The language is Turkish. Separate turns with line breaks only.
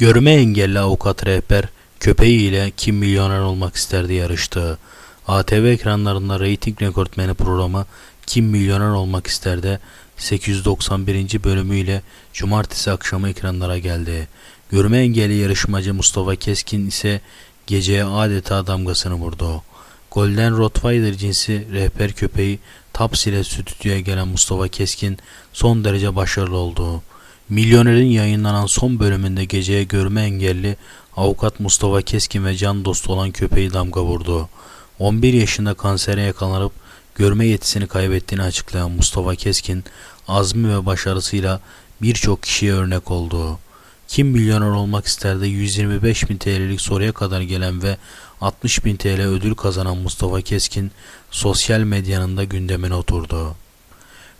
Görme engelli avukat rehber köpeğiyle kim milyoner olmak isterdi yarıştı. ATV ekranlarında reyting rekortmeni programı Kim Milyoner Olmak İster'de 891. bölümüyle cumartesi akşamı ekranlara geldi. Görme engelli yarışmacı Mustafa Keskin ise geceye adeta damgasını vurdu. Golden Rottweiler cinsi rehber köpeği Taps ile stüdyoya gelen Mustafa Keskin son derece başarılı oldu. Milyoner'in yayınlanan son bölümünde geceye görme engelli avukat Mustafa Keskin ve can dostu olan köpeği damga vurdu. 11 yaşında kansere yakalanıp görme yetisini kaybettiğini açıklayan Mustafa Keskin, azmi ve başarısıyla birçok kişiye örnek oldu. Kim milyoner olmak isterdi 125 bin TL'lik soruya kadar gelen ve 60 bin TL ödül kazanan Mustafa Keskin sosyal medyanın da gündemine oturdu.